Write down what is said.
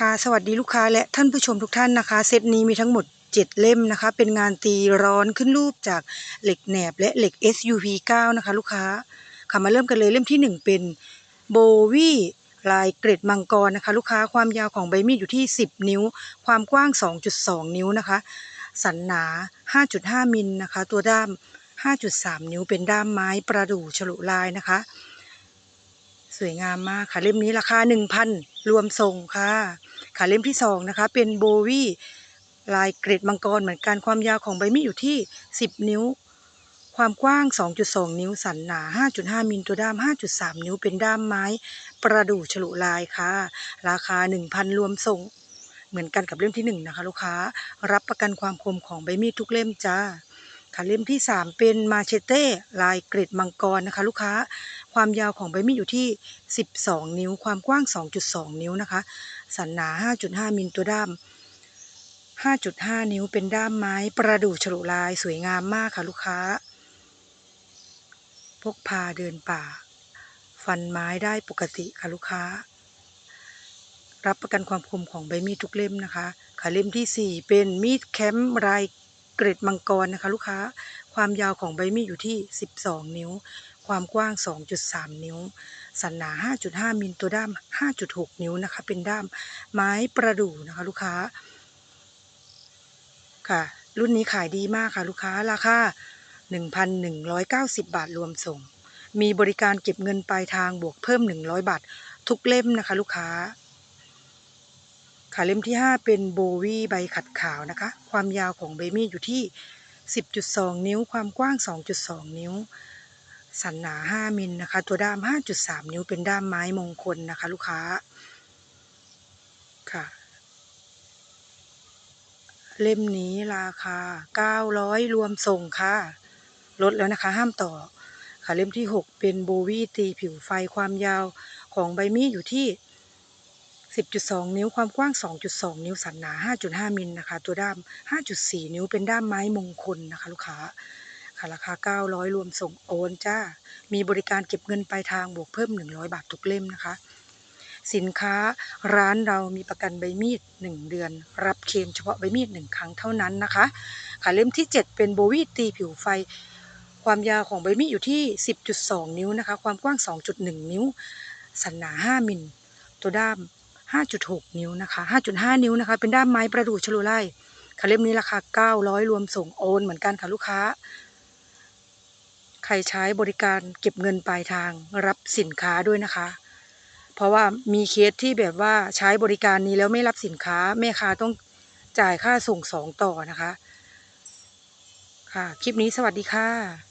คะ สวัสดีลูกค้าและท่านผู้ชมทุกท่านนะคะ เซตนี้มีทั้งหมด 7 เล่มนะคะ เป็นงานตีร้อนขึ้นรูปจากเหล็กแหนบและเหล็ก SUV 9 นะคะ ลูกค้า ค่ะมาเริ่มกันเลยเล่มที่ 1 เป็นโบวี่ลายเกรดมังกรนะคะ ลูกค้าความยาวของใบมีดอยู่ที่ 10 นิ้ว ความกว้าง 2.2 นิ้วนะคะ สันหนา 5.5 มิลนะคะ ตัวด้าม 5.3 นิ้วเป็นด้ามไม้ประดู่ฉลุลายนะคะ สวยงามมากค่ะเล่มนี้ราคา 1,000 รวมส่งค่ะค่ะเล่มที่2นะคะ เป็นโบวี่ลายเกรดมังกรเหมือนกันความยาวของใบมีดอยู่ที่ 10 นิ้ว ความกว้าง 2.2 นิ้ว สันหนา 5.5 มิลตัวด้าม 5.3 นิ้วเป็นด้ามไม้ ประดู่ฉลุลายค่ะ ราคา 1,000 รวมส่ง เหมือนกันกับเล่มที่ 1 นะคะ ลูกค้า รับประกันความคมของใบมีดทุกเล่มจ้าค่ะเล่มที่ 3 เป็นมาเชเต้ลายเกรดมังกรนะคะ ลูกค้า ความยาวของใบมีดอยู่ที่ 12 นิ้ว ความกว้าง 2.2 นิ้วนะคะ สันหนา 5.5 มิลตัวด้าม 5.5 นิ้วเป็นด้ามไม้ประดู่ฉลุลายสวยงามมากค่ะลูกค้า พกพาเดินป่า ฟันไม้ได้ปกติค่ะลูกค้า รับประกันความคมของใบมีดทุกเล่มนะคะค่ะเล่มที่ 4 เป็นมีดแคมป์ลายเกรดมังกรนะคะ ลูกค้า ความยาวของใบมีดอยู่ที่ 12 นิ้ว ความกว้าง 2.3 นิ้ว สันหนา 5.5 มิลตัวด้าม 5.6 นิ้วนะคะ เป็นด้ามไม้ประดู่นะคะ ลูกค้า ค่ะ รุ่นนี้ขายดีมากค่ะ ลูกค้าราคา 1,190 บาทรวมส่ง มีบริการเก็บเงินปลายทางบวกเพิ่ม 100 บาท ทุกเล่มนะคะ ลูกค้าค่ะเล่มที่ 5 เป็นโบวี่ใบขัดขาวนะคะ ความยาวของใบมีดอยู่ที่ 10.2 นิ้ว ความกว้าง 2.2 นิ้ว สันหนา 5 มิลนะคะ ตัวด้าม 5.3 นิ้วเป็นด้ามไม้มงคลนะคะ ลูกค้าค่ะ เล่มนี้ราคา 900 รวมส่งค่ะ ลดแล้วนะคะ ห้ามต่อค่ะ เล่มที่ 6 เป็นโบวี่ตีผิวไฟความยาวของใบมีดอยู่ที่ 10.2 นิ้วความกว้าง 2.2 นิ้วสันหนา 5.5 มิลนะคะ ตัวด้าม 5.4 นิ้วเป็นด้ามไม้มงคลนะคะ ลูกค้า ค่ะ ราคา 900 รวมส่งโอนจ้า มีบริการเก็บเงินปลายทางบวกเพิ่ม 100 บาททุกเล่มนะคะ สินค้าร้านเรามีประกันใบมีด 1 เดือน รับเคลมเฉพาะใบมีด 1 ครั้งเท่านั้นนะคะค่ะเล่มที่ 7 เป็นโบวีตีผิวไฟ ความยาวของใบมีดอยู่ที่ 10.2 นิ้วนะคะ ความกว้าง 2.1 นิ้ว สันหนา 5 มิล ตัวด้าม 5.6 นิ้วนะคะ 5.5 นิ้วนะคะ เป็นด้ามไม้ประดู่ฉลุไล่ค่ะเล่มนี้ราคา 900 รวมส่งโอนเหมือนกันค่ะลูกค้า รใช้บริการเก็บเงินปลายทางรับสินค้าด้วยนะคะ เพราะว่ามีเคสที่แบบว่าใช้บริการนี้แล้วไม่รับสินค้าแม่ค้าต้องจ่ายค่าส่งสองต่อนะคะ ค่ะ คลิปนี้สวัสดีค่ะ